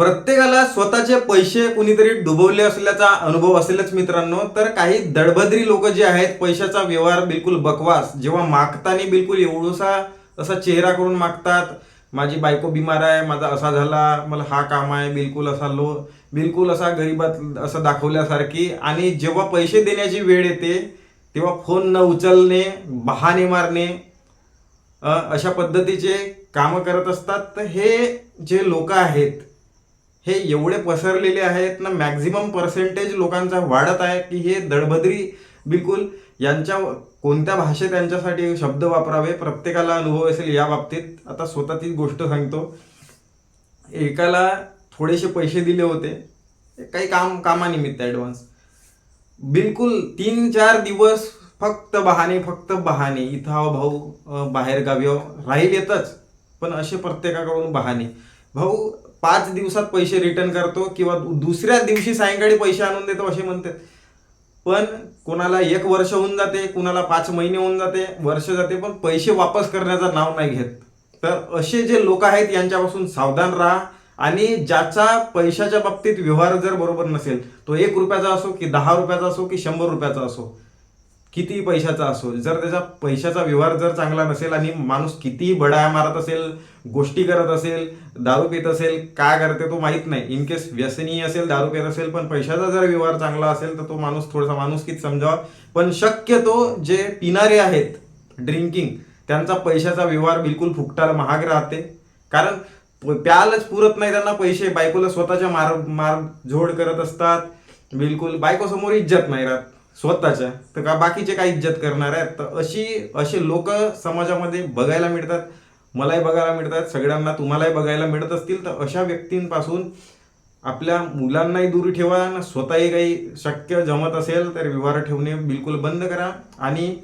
प्रत्येकाला स्वतःचे पैसे कुणीतरी डुबवले असल्याचा अनुभव असेलच मित्रांनो. तर काही दडबद्री लोक जे आहेत पैशाचा व्यवहार बिलकुल बकवास. जेव्हा मागताना बिलकुल एवढसा असा चेहरा करून मागतात माझी बायको बिमार आहे माझा असा झाला मला हा काम आहे बिलकुल असा लो बिलकुल असा गरीबात असं दाखवल्यासारखी. आणि जेव्हा पैसे देण्याची वेळ येते तेव्हा फोन न उचलणे बहाणे मारणे अशा पद्धतीचे कामं करत असतात. तर हे जे लोक आहेत हे एवढे पसरलेले आहेत ना मॅक्झिमम पर्सेंटेज लोकांचा वाढत आहे की हे दडभद्री बिलकुल यांच्या कोणत्या भाषेत यांच्यासाठी शब्द वापरावे प्रत्येकाला अनुभव असेल या बाबतीत. आता स्वतःचीच गोष्ट सांगतो. एकाला थोडेसे पैसे दिले होते. काही काम कामानिमित्त ॲडव्हान्स बिलकुल तीन चार दिवस फक्त बहाणे फक्त बहाणे इथं आहो भाऊ बाहेर गावी राहील येतच पण असे प्रत्येकाकडून बहाणे भाऊ पाच दिवसात पैसे रिटर्न करतो किंवा दुसऱ्या दिवशी सायंकाळी पैसे आणून देतो असे म्हणतात. पण कोणाला एक वर्ष होऊन जाते कुणाला पाच महिने होऊन जाते वर्ष जाते पण पैसे वापस करण्याचं नाव नाही घेत. तर असे जे लोक आहेत यांच्यापासून सावधान राहा आणि ज्याचा पैशाच्या बाबतीत व्यवहार जर बरोबर नसेल तो एक रुपयाचा असो की दहा रुपयाचा असो की शंभर रुपयाचा असो कितीही पैशाचा असो जर त्याचा पैशाचा व्यवहार जर चांगला नसेल आणि माणूस कितीही बडाया मारत असेल गोष्टी करत असेल दारू पित असेल काय करते तो माहीत नाही. इन केस व्यसनीय असेल दारू पित असेल पण पैशाचा जर व्यवहार चांगला असेल तर तो माणूस थोडासा माणूसकीच समजावा. पण शक्यतो जे पिणारे आहेत ड्रिंकिंग त्यांचा पैशाचा व्यवहार बिलकुल फुकटाला महाग राहते. कारण प्यालच पुरत नाही त्यांना पैसे बायकोला स्वतःच्या मार मार झोड करत असतात. बिलकुल बायकोसमोर इज्जत नाही राहत. स्वतःच्या. तर का बाकीचे काय इज्जत करणार आहेत? तर अशी असे लोक समाजामध्ये बघायला मिळतात मलाही बघायला मिळतात सगळ्यांना तुम्हालाही बघायला मिळत असतील. तर अशा व्यक्तींपासून आपल्या मुलांनाही दूर ठेवा आणि स्वतःही काही शक्य जमत असेल तर व्यवहार ठेवणे बिलकुल बंद करा. आणि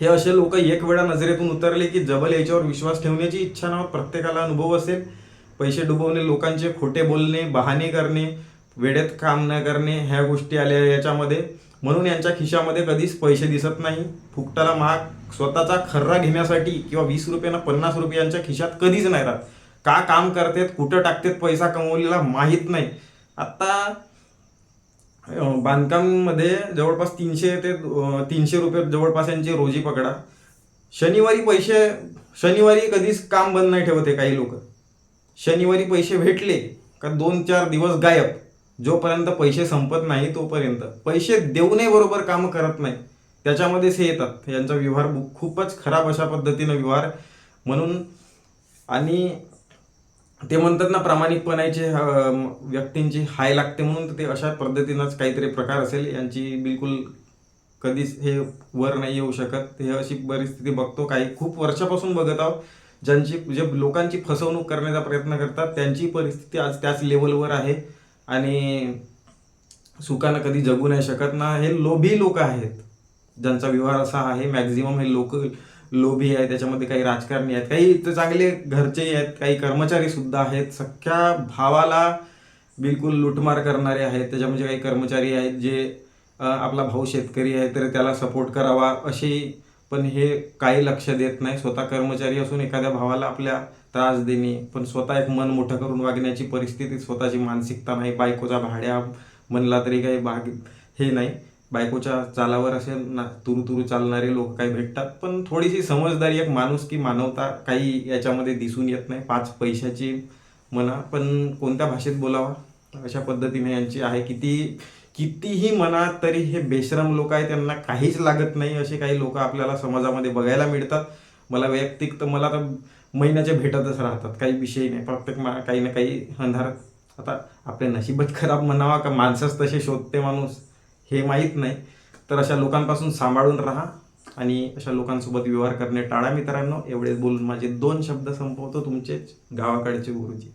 हे असे लोक एक वेळा नजरेतून उतरले की जबल याच्यावर विश्वास ठेवण्याची इच्छा ना प्रत्येकाला अनुभव असेल. पैसे डुबवणे लोकांचे खोटे बोलणे बहाणे करणे वेळेत काम न करणे ह्या गोष्टी आल्या याच्यामध्ये. म्हणून यांच्या खिशामध्ये कधीच पैसे दिसत नाही. फुकटाला महाग स्वतःचा खर्रा घेण्यासाठी किंवा वीस रुपयांना पन्नास रुपयांच्या खिशात कधीच नाही राहत. का काम करतेत कुठं टाकतेत पैसा कमवलेला माहीत नाही. आता बांधकाममध्ये जवळपास तीनशे ते तीनशे रुपये जवळपास यांची रोजी पकडा. शनिवारी पैसे शनिवारी कधीच काम बंद नाही ठेवते काही लोक. शनिवारी पैसे भेटले का दोन चार दिवस गायब. जोपर्यंत पैसे संपत नाही तोपर्यंत. पैसे देऊनही बरोबर काम करत नाही. त्याच्यामध्येच हे येतात. यांचा व्यवहार खूपच खराब अशा पद्धतीनं व्यवहार. म्हणून आणि ते म्हणतात ना प्रामाणिकपणाचे व्यक्तींची हाय लागते म्हणून तर ते अशा पद्धतीनंच काहीतरी प्रकार असेल. यांची बिलकुल कधीच हे वर नाही येऊ शकत. हे अशी परिस्थिती बघतो. काही खूप वर्षापासून बघत आहोत. ज्यांची जे लोकांची फसवणूक करण्याचा प्रयत्न करतात त्यांची परिस्थिती आज त्याच लेवलवर आहे. आणि सुखानं कधी जगू नाही शकत ना हे लोभी लोक आहेत. ज्यांचा व्यवहार असा आहे मॅक्झिमम हे लोक लोभी आहे त्याच्यामध्ये काही राजकारणी आहेत काही इथं चांगले घरचेही आहेत काही कर्मचारी सुद्धा आहेत. सख्या भावाला बिलकुल लुटमार करणारे आहेत त्याच्यामध्ये काही कर्मचारी आहेत जे आपला भाऊ शेतकरी आहे तर त्याला सपोर्ट करावा अशी पण हे काही लक्ष देत नाही. स्वतः कर्मचारी असून एखाद्या भावाला आपल्या त्रास देणे पण स्वतः एक मन मोठं करून वागण्याची परिस्थिती स्वतःची मानसिकता नाही. बायकोचा भाड्या म्हणला तरी काही भाग हे नाही. बायकोच्या चालावर असे ना तुरू तुरू चालणारे लोक काही भेटतात. पण थोडीशी समजदारी एक माणूस की मानवता काही याच्यामध्ये दिसून येत नाही. पाच पैशाची म्हणा पण कोणत्या भाषेत बोलावा? अशा पद्धतीने यांची आहे. किती कितीही म्हणा तरी हे बेशरम लोक आहे त्यांना काहीच लागत नाही असे काही लोक आपल्याला समाजामध्ये बघायला मिळतात. मला वैयक्तिक तर मला तर महिन्याच्या भेटतच राहतात काही विषय नाही. प्रत्येक मा काही ना काही अंधार. आता आपले नशिबच खराब म्हणावा का? माणसंच तसे शोधते माणूस हे माहीत नाही. तर अशा लोकांपासून सांभाळून राहा आणि अशा लोकांसोबत व्यवहार करणे टाळा मित्रांनो. एवढेच बोलून माझे दोन शब्द संपवतो तुमचेच गावाकडचे गुरुजी.